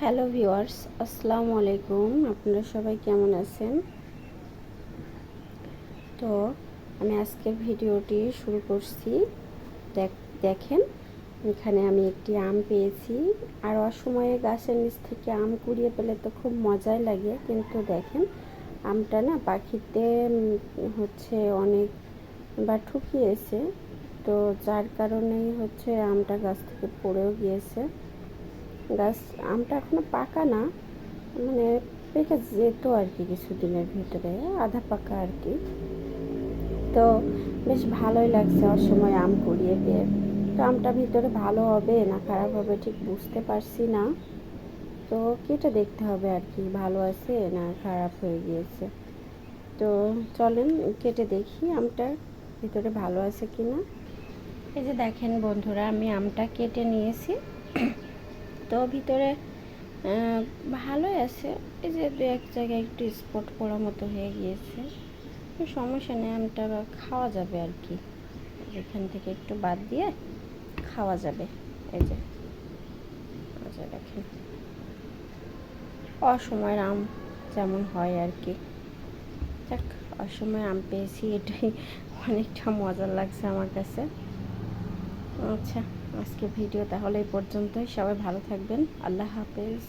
Hello viewers, আসসালামু আলাইকুম। আপনারা সবাই কেমন আছেন? তো আমি আজকের ভিডিওটি শুরু করছি। দেখ- দেখেন, এখানে আমি একটি আম পেয়েছি। আর অসময়ে গাছের নিচ থেকে আম কুড়িয়ে পেলে তো খুব মজাই লাগে। কিন্তু দেখেন, আমটা না পাখিতে হচ্ছে অনেক বা ঠুকিয়েছে। তো যার কারণেই হচ্ছে আমটা গাছ থেকে পড়েও গিয়েছে। গাছ, আমটা এখনও পাকা না মানে পেকে যেত আর কি কিছুদিনের ভিতরে, আধা পাকা আর কি। তো বেশ ভালোই লাগছে অসময় আম কুড়িয়ে পেয়ে। তো আমটা ভিতরে ভালো হবে না খারাপ হবে ঠিক বুঝতে পারছি না। তো কেটে দেখতে হবে আর কি, ভালো আছে না খারাপ হয়ে গিয়েছে। তো চলেন কেটে দেখি আমটা ভিতরে ভালো আছে কি না এই যে দেখেন বন্ধুরা, আমি আমটা কেটে নিয়েছি। তো ভিতরে ভালোই আছে। এই যে দু এক জায়গায় একটু স্পট পড়ার মতো হয়ে গিয়েছে। সমস্যা নেই আমটা খাওয়া যাবে আর কি। এখান থেকে একটু বাদ দিয়ে খাওয়া যাবে। এই যে আচ্ছা দেখেন। অসময়ের আম যেমন হয় আর কি। যাক অসময় আম পেয়েছি, এটাই অনেকটা মজা লাগছে আমার কাছে। আচ্ছা আজকে ভিডিও তাহলে এই পর্যন্তই। সবাই ভালো থাকবেন। আল্লাহ হাফেজ।